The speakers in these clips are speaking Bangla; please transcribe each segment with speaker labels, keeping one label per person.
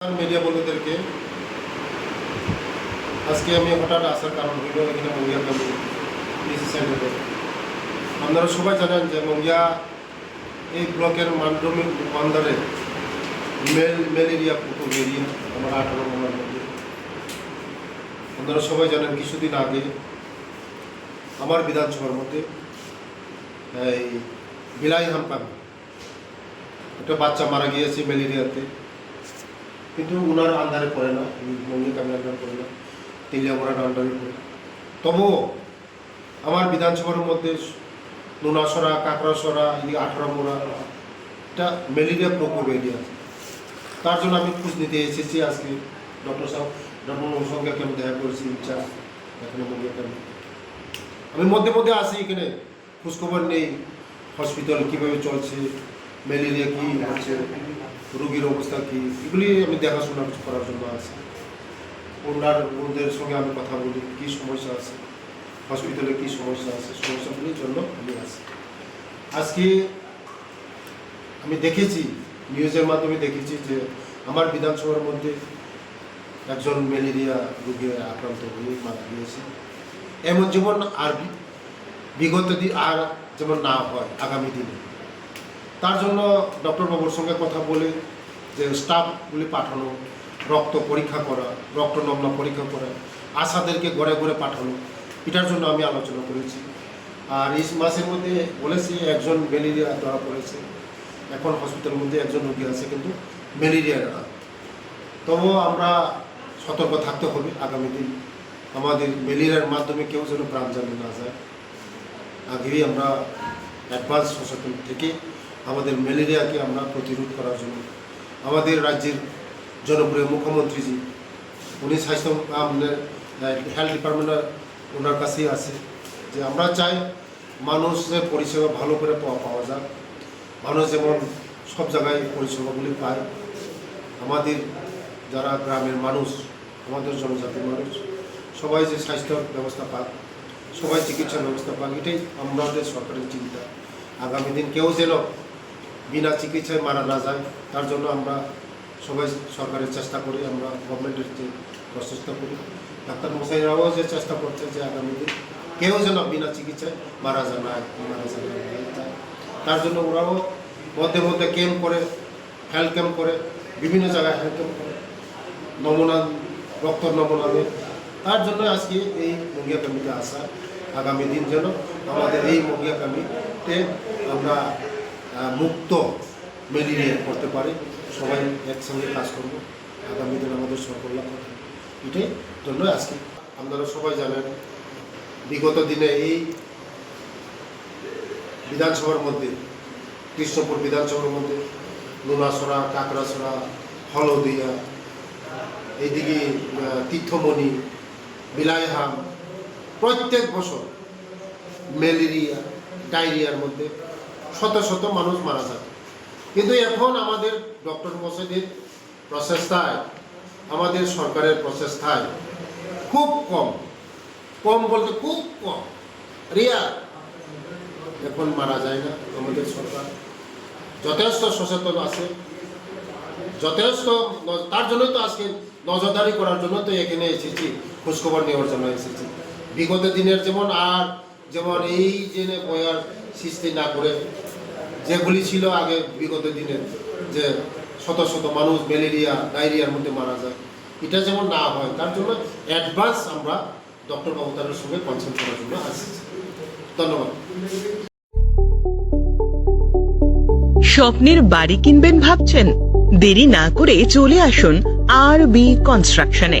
Speaker 1: মিডিয়া বন্ধুদেরকে আজকে আমি হঠাৎ আসার কারণ হইল এখানে সেন্টারে আপনারা সবাই জানেন যে মঙ্গিয়া এই ব্লকের মানডমি বান্দারে ম্যালেরিয়া পুকুর এরিয়া আমার আঠারো নম্বর মধ্যে আপনারা সবাই জানেন কিছুদিন আগে আমার বিধানসভার মধ্যে এই বিলাই হামপাম, একটা বাচ্চা মারা গিয়েছে ম্যালেরিয়াতে কিন্তু ওনার আন্ডারে পড়ে না মঙ্গিক আমি আন্ডারে পড়ে না তেলিয়ামোড়ার আন্ডারে পড়ে তবুও আমার বিধানসভার মধ্যে নুনাসরা, কাকড়াসরা এদিকে আঠারোমোড়া, এটা ম্যালেরিয়া প্রকোপ এরিয়া তার জন্য আমি খোঁজ নিতে এসেছি আজকে। ডক্টর সাহেব, ডক্টর সঙ্গে আমি দেখা করেছি ইচ্ছা এখানে। ক্যাম্পে আমি মধ্যে মধ্যে আসি এখানে, খোঁজখবর নেই, হসপিটাল কীভাবে চলছে ম্যালেরিয়া কী হচ্ছে। রোগীর অবস্থা কী? এগুলি আমি দেখাশোনা করার জন্য আসি ওনার, ওদের সঙ্গে আমি কথা বলি, কী সমস্যা আছে? হসপিটালে কী সমস্যা আছে? সমস্যাগুলির জন্য আমি আসি আজকে আমি দেখেছি, নিউজের মাধ্যমে দেখেছি যে আমার বিধানসভার মধ্যে একজন ম্যালেরিয়া রোগে আক্রান্ত হয়ে মারা গিয়েছে। এমন যেমন আর বিগত দিন আর যেমন না হয়, আগামী দিনে। তার জন্য ডক্টর বাবুর সঙ্গে কথা বলে যে স্টাফগুলি পাঠানো, রক্ত পরীক্ষা করা রক্ত নমুনা পরীক্ষা করা, আশাদেরকে ঘরে ঘরে পাঠানো, এটার জন্য আমি আলোচনা করেছি। আর এই মাসের মধ্যে বলেছি একজন ম্যালেরিয়া ধরা পড়েছে। এখন হসপিটালের মধ্যে একজন রোগী আছে কিন্তু ম্যালেরিয়া না তবুও আমরা সতর্ক থাকতে হবে আগামী দিন। আমাদের ম্যালেরিয়ার মাধ্যমে কেউ যেন প্রাণ জানে না যায় আগেই আমরা অ্যাডভান্স সচেতন থেকে আমাদের ম্যালেরিয়াকে আমরা প্রতিরোধ করার জন্য। আমাদের রাজ্যের জনপ্রিয় মুখ্যমন্ত্রীজি, উনি স্বাস্থ্য আমাদের হেলথ ডিপার্টমেন্টের ওনার কাছেই আছে যে আমরা চাই মানুষের পরিষেবা ভালো করে পাওয়া পাওয়া যাক। মানুষ যেমন সব জায়গায় পরিষেবাগুলি পায়, আমাদের যারা গ্রামের মানুষ, আমাদের জনজাতির মানুষ, সবাই যে স্বাস্থ্য ব্যবস্থা পাক, সবাই চিকিৎসার ব্যবস্থা পাক, এটাই আমাদের সরকারের চিন্তা। আগামী দিন কেউ যেন বিনা চিকিৎসায় মারা না যায়, তার জন্য আমরা সবাই সরকারের চেষ্টা করি, আমরা গভর্নমেন্টের যে প্রচেষ্টা করি। ডাক্তার মশাইরাও যে চেষ্টা করছে যে আগামী দিন কেউ যেন বিনা চিকিৎসায় মারা যায়, না, মারা যায় তার জন্য ওরাও মধ্যে মধ্যে ক্যাম্প করে হেলথ ক্যাম্প করে, বিভিন্ন জায়গায় হেলথ ক্যাম্প করে, নমুনা রক্ত নমুনা নেয়। তার জন্য আজকে এই মঙ্গিয়া কমিটি আসা আগামী দিন যেন আমাদের এই মঙ্গিয়া আমরা মুক্ত ম্যালেরিয়া করতে পারি। সবাই একসঙ্গে কাজ করব। আগামী দিন আমাদের লাভ হবে। এটাই জন্য আজকে আপনারা সবাই জানেন, বিগত দিনে এই বিধানসভার মধ্যে, কৃষ্ণপুর বিধানসভার মধ্যে লুনাসরা কাকড়াছড়া হলদিয়া, এইদিকে তীর্থমণি বিলাইহাম, প্রত্যেক বছর ম্যালেরিয়া, ডায়রিয়ার মধ্যে শত শত মানুষ মারা যায় কিন্তু এখন আমাদের ডক্টর মশাইদের প্রচেষ্টায়, আমাদের সরকারের প্রচেষ্টায় খুব কম কম বলতে খুব কম রিয়া এখন মারা যায় না আমাদের সরকার। যথেষ্ট সচেতন আছে, যথেষ্ট তার জন্যই তো আজকে নজরদারি করার জন্য তো এখানে এসেছি, খোঁজখবর নেওয়ার জন্য এসেছি। বিগত দিনের যেমন আর যেমন এই যে বয়ার সৃষ্টি না করে যেগুলি ছিল আগে বিগত দিনের যে শত শত মানুষ ম্যালেরিয়া, ডায়রিয়ার মধ্যে মারা যায়, এটা যেমন না হয়, তার জন্য অ্যাডভান্স আমরা ডক্টর বাবুতারের সঙ্গে কনসাল্ট করার জন্য আসছি। ধন্যবাদ।
Speaker 2: স্বপ্নের বাড়ি কিনবেন ভাবছেন? দেরি না করে চলে আসুন আর বি কনস্ট্রাকশনে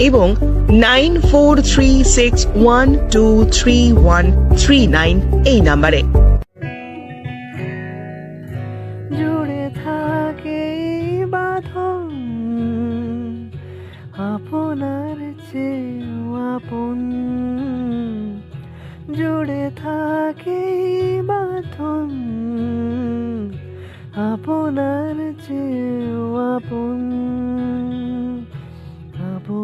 Speaker 2: এবং nine four six one two one nine এই নাম্বারে।
Speaker 3: থাকে আপনার চেয়েও থাকে আপনার আপন।